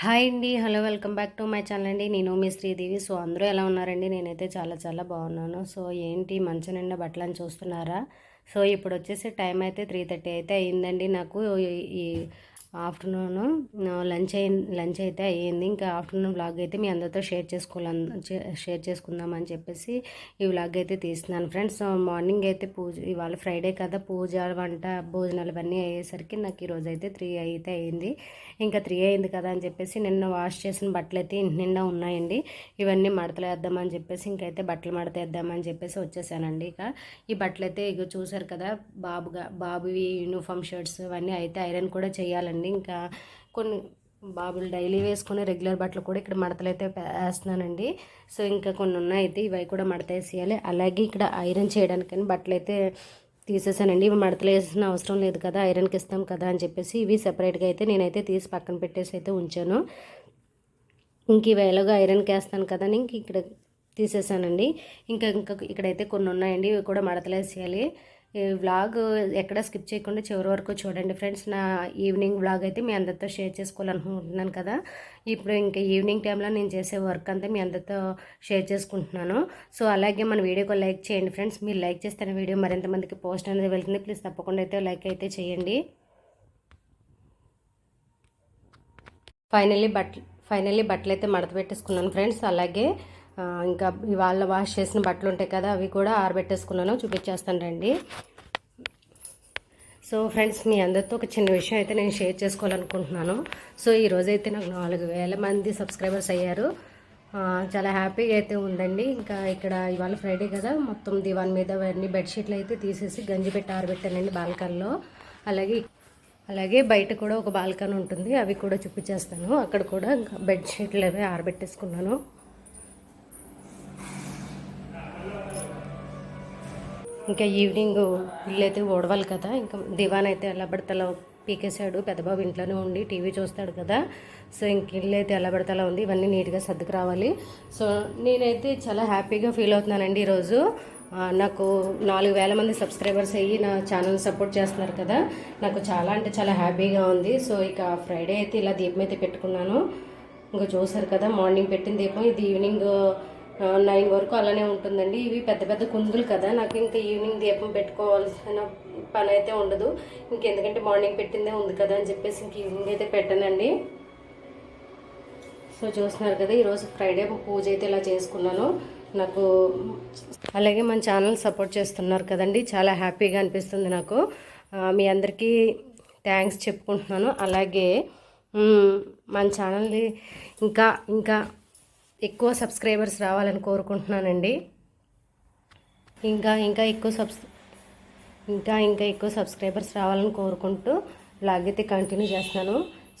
Hi అండి. Hello welcome back to my channel అండి. నేను మీ శ్రీదేవి. సో అందరూ ఎలా ఉన్నారండి? నేనైతే చాలా చాలా బాగున్నాను. సో ఏంటి మంచు నిండా బట్టలని చూస్తున్నారా? సో ఇప్పుడు వచ్చేసి టైం అయితే త్రీ థర్టీ అయితే అయ్యిందండి నాకు ఈ ఆఫ్టర్నూన్ లంచ్ అయి లంచ్ అయితే అయ్యింది. ఇంకా ఆఫ్టర్నూన్ వ్లాగ్ అయితే మీ అందరితో షేర్ చేసుకోవాలని షేర్ చేసుకుందామని చెప్పేసి ఈ వ్లాగ్ అయితే తీస్తున్నాను ఫ్రెండ్స్. మార్నింగ్ అయితే పూజ ఇవాళ ఫ్రైడే కదా పూజ వంట భోజనాలు అవన్నీ అయ్యేసరికి నాకు ఈరోజు అయితే త్రీ అయితే అయింది ఇంకా త్రీ అయింది కదా అని చెప్పేసి నిన్న వాష్ చేసిన బట్టలు అయితే ఇంటి నిండా ఉన్నాయండి. ఇవన్నీ మడతలు వేద్దామని చెప్పేసి ఇంకైతే బట్టలు మడతేద్దామని చెప్పేసి వచ్చేసానండి ఇక. ఈ బట్టలు అయితే ఇక చూసారు కదా బాబుగా బాబువి యూనిఫామ్ షర్ట్స్ ఇవన్నీ అయితే ఐరన్ కూడా చేయాలండి. అండి. ఇంకా కొన్ని బాబులు డైలీ వేసుకునే రెగ్యులర్ బట్టలు కూడా ఇక్కడ మడతలు అయితే వేస్తున్నానండి. సో ఇంకా కొన్ని ఉన్నాయి అయితే ఇవి కూడా మడత వేసేయాలి అలాగే ఇక్కడ ఐరన్ చేయడానికని బట్టలు అయితే తీసేసానండి. ఇవి మడతలు వేసిన అవసరం లేదు కదా ఐరన్కి ఇస్తాం కదా అని చెప్పేసి ఇవి సెపరేట్గా అయితే నేనైతే తీసి పక్కన పెట్టేసి అయితే ఉంచాను. ఇంక ఇవి ఎలాగో ఐరన్కి వేస్తాను కదా ఇంక ఇక్కడ తీసేసానండి. ఇంకా ఇంకా ఇక్కడైతే కొన్ని ఉన్నాయండి. ఇవి కూడా మడతలు వేసేయాలి వ్లాగ్ ఎక్కడ స్కిప్ చేయకుండా చివరి వరకు చూడండి ఫ్రెండ్స్ నా ఈవినింగ్ వ్లాగ్ అయితే మీ అందరితో షేర్ చేసుకోవాలనుకుంటున్నాను కదా. ఇప్పుడు ఇంకా ఈవినింగ్ టైంలో నేను చేసే వర్క్ అంతా మీ అందరితో షేర్ చేసుకుంటున్నాను. సో అలాగే మన వీడియోకి లైక్ చేయండి ఫ్రెండ్స్ మీరు లైక్ చేస్తే వీడియో మరింత మందికి పోస్ట్ అనేది వెళ్తుంది. ప్లీజ్ తప్పకుండా అయితే లైక్ అయితే చేయండి. ఫైనల్లీ బట్టలు ఫైనల్లీ బట్టలు అయితే మడత పెట్టేసుకున్నాను ఫ్రెండ్స్ అలాగే ఇంకా ఇవాళ వాష్ చేసిన బట్టలు ఉంటాయి కదా అవి కూడా ఆరబెట్టేసుకున్నాను. చూపించేస్తాను రండి. సో ఫ్రెండ్స్ మీ అందరితో ఒక చిన్న విషయం అయితే నేను షేర్ చేసుకోవాలనుకుంటున్నాను. సో ఈరోజైతే నాకు నాలుగు వేల మంది సబ్స్క్రైబర్స్ అయ్యారు. చాలా హ్యాపీగా అయితే ఉందండి. ఇంకా ఇక్కడ ఇవాళ ఫ్రైడే కదా మొత్తం దివాన్ మీద అన్ని బెడ్షీట్లు అయితే తీసేసి గంజి పెట్టి ఆరబెట్టానండి బాల్కన్లో. అలాగే అలాగే బయట కూడా ఒక బాల్కన్ ఉంటుంది అవి కూడా చూపించేస్తాను. అక్కడ కూడా బెడ్షీట్లు అవి ఆరబెట్టేసుకున్నాను. ఇంకా ఈవినింగ్ ఇల్లు అయితే ఓడవాలి కదా. ఇంకా దివాన్ అయితే ఎలా పడతలో పీకేశాడు. పెద్దబాబు ఇంట్లోనే ఉండి టీవీ చూస్తాడు కదా. సో ఇంక ఇల్లు అయితే ఎలా పడతలా ఉంది. ఇవన్నీ నీట్గా సర్దుకు రావాలి. సో నేనైతే చాలా హ్యాపీగా ఫీల్ అవుతున్నానండి ఈరోజు. నాకు నాలుగు వేల మంది సబ్స్క్రైబర్స్ అయ్యి నా ఛానల్ సపోర్ట్ చేస్తున్నారు కదా. నాకు చాలా అంటే చాలా హ్యాపీగా ఉంది. సో ఇక ఫ్రైడే అయితే ఇలా దీపం అయితే పెట్టుకున్నాను. ఇంకా చూసారు కదా మార్నింగ్ పెట్టిన దీపం. ఇది ఈవినింగ్ నైన్ వరకు అలానే ఉంటుందండి. ఇవి పెద్ద పెద్ద కుందులు కదా. నాకు ఇంకా ఈవినింగ్ దీపం పెట్టుకోవాల్సిన పని అయితే ఉండదు. ఇంకెందుకంటే మార్నింగ్ పెట్టిందే ఉంది కదా అని చెప్పేసి ఇంక ఈవినింగ్ అయితే పెట్టానండి. సో చూస్తున్నారు కదా ఈరోజు ఫ్రైడే పూజ అయితే ఇలా చేసుకున్నాను. నాకు అలాగే మన ఛానల్ సపోర్ట్ చేస్తున్నారు కదండి. చాలా హ్యాపీగా అనిపిస్తుంది నాకు. మీ అందరికీ థ్యాంక్స్ చెప్పుకుంటున్నాను. అలాగే మన ఛానల్ని ఇంకా ఇంకా ఎక్కువ సబ్స్క్రైబర్స్ రావాలని కోరుకుంటున్నానండి. ఇంకా ఇంకా ఎక్కువ సబ్స్ ఇంకా ఇంకా ఎక్కువ సబ్స్క్రైబర్స్ రావాలని కోరుకుంటూ బ్లాగ్ అయితే కంటిన్యూ చేస్తున్నాను.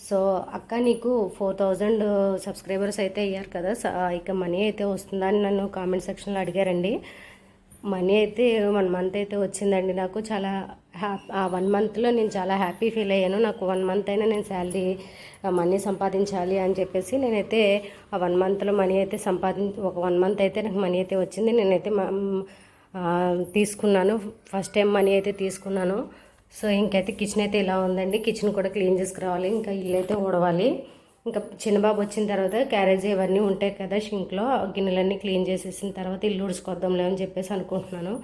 సో అక్క నీకు ఫోర్ థౌజండ్ సబ్స్క్రైబర్స్ అయితే అయ్యారు కదా ఇక మనీ అయితే వస్తుందని నన్ను కామెంట్ సెక్షన్లో అడిగారండి. మనీ అయితే వన్ మంత్ అయితే వచ్చిందండి నాకు. చాలా ఆ వన్ మంత్లో నేను చాలా హ్యాపీ ఫీల్ అయ్యాను. నాకు వన్ మంత్ అయినా నేను శాలరీ మనీ సంపాదించాలి అని చెప్పేసి నేనైతే ఆ వన్ మంత్లో మనీ అయితే సంపాదించి ఒక వన్ మంత్ అయితే నాకు మనీ అయితే వచ్చింది. నేనైతే తీసుకున్నాను. ఫస్ట్ టైం మనీ అయితే తీసుకున్నాను. సో ఇంకైతే కిచెన్ అయితే ఇలా ఉందండి. కిచెన్ కూడా క్లీన్ చేసుకురావాలి. ఇంకా ఇల్లు అయితే ఊడవాలి. ఇంకా చిన్నబాబు వచ్చిన తర్వాత క్యారేజ్ ఇవన్నీ ఉంటాయి కదా షింక్లో గిన్నెలన్నీ క్లీన్ చేసేసిన తర్వాత ఇల్లు ఉడుచుకొద్దాంలే అని చెప్పేసి అనుకుంటున్నాను.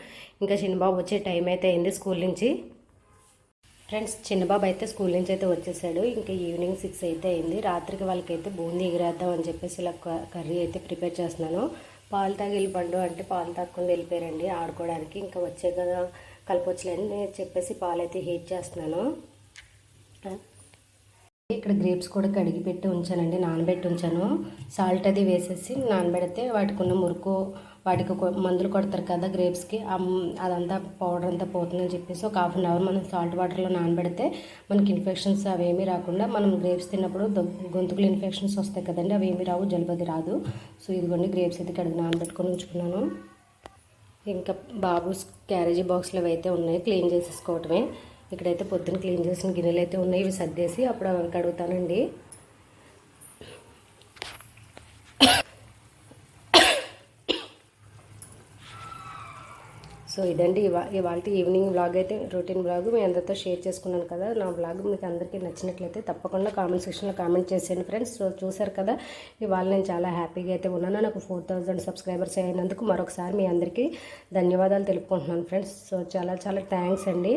ఇంకా చిన్నబాబు వచ్చే టైం అయితే అయింది స్కూల్ నుంచి. ఫ్రెండ్స్ చిన్నబాబు అయితే స్కూల్ నుంచి అయితే వచ్చేసాడు. ఇంకా ఈవినింగ్ సిక్స్ అయితే అయింది. రాత్రికి వాళ్ళకైతే బూందీ ఎగిరేద్దాం అని చెప్పేసి ఇలా కర్రీ అయితే ప్రిపేర్ చేస్తున్నాను. పాలు తాగి వెళ్ళిపండు అంటే పాలు తాగకుండా వెళ్ళిపోయారండి ఆడుకోవడానికి. ఇంకా వచ్చే కదా కలపొచ్చులేని చెప్పేసి పాలు అయితే హీట్ చేస్తున్నాను. ఇక్కడ గ్రేప్స్ కూడా కడిగి పెట్టి ఉంచానండి నానబెట్టి ఉంచాను. సాల్ట్ అది వేసేసి నానబెడితే వాటికి ఉన్న మురుకు వాటికి మందులు కొడతారు కదా గ్రేప్స్కి అదంతా పౌడర్ అంతా పోతుందని చెప్పేసి ఒక హాఫ్ అన్ అవర్ మనం సాల్ట్ వాటర్లో నానబెడితే మనకి ఇన్ఫెక్షన్స్ అవేమీ రాకుండా మనం గ్రేప్స్ తిన్నప్పుడు గొంతుకులు ఇన్ఫెక్షన్స్ వస్తాయి కదండి అవి ఏమీ రావు జలుబది రాదు. సో ఇదిగోండి గ్రేప్స్ అయితే కడిగి నానబెట్టుకొని ఉంచుకున్నాను. ఇంకా బాబు క్యారేజీ బాక్స్లు అయితే ఉన్నాయి క్లీన్ చేసేసుకోవటమే. ఇక్కడైతే పొద్దున్న క్లీన్ చేసిన గిన్నెలు అయితే ఉన్నాయి. ఇవి సర్దేసి అప్పుడు అవి కడుగుతానండి సో ఇదండి ఇవా ఇవాళ ఈవినింగ్ బ్లాగ్ అయితే రొటీన్ బ్లాగ్ మీ అందరితో షేర్ చేసుకున్నాను కదా. నా బ్లాగ్ మీకు అందరికీ నచ్చినట్లయితే తప్పకుండా కామెంట్ సెక్షన్లో కామెంట్ చేసేయండి ఫ్రెండ్స్. సో చూసారు కదా ఇవాళ నేను చాలా హ్యాపీగా అయితే ఉన్నాను. నాకు ఫోర్ థౌజండ్ సబ్స్క్రైబర్స్ అయినందుకు మరొకసారి మీ అందరికీ ధన్యవాదాలు తెలుపుకుంటున్నాను ఫ్రెండ్స్. సో చాలా చాలా థ్యాంక్స్ అండి.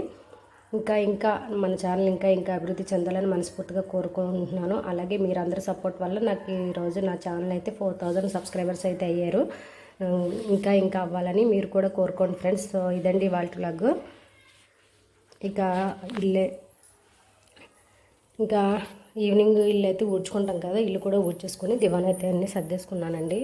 ఇంకా ఇంకా మన ఛానల్ ఇంకా ఇంకా అభివృద్ధి చెందాలని మనస్ఫూర్తిగా కోరుకుంటున్నాను. అలాగే మీరు అందరి సపోర్ట్ వల్ల నాకు ఈరోజు నా ఛానల్ అయితే ఫోర్ థౌజండ్ సబ్స్క్రైబర్స్ అయితే అయ్యారు. ఇంకా ఇంకా అవ్వాలని మీరు కూడా కోరుకోండి ఫ్రెండ్స్ సో ఇదండి వాళ్ళ బ్లాగ్ ఇక ఇల్లే ఇంకా ఈవినింగ్ ఇల్లు అయితే ఊడ్చుకుంటాం కదా ఇల్లు కూడా ఊడ్చేసుకొని దివాన్ అయితే అన్నీ సర్దేసుకున్నానండి.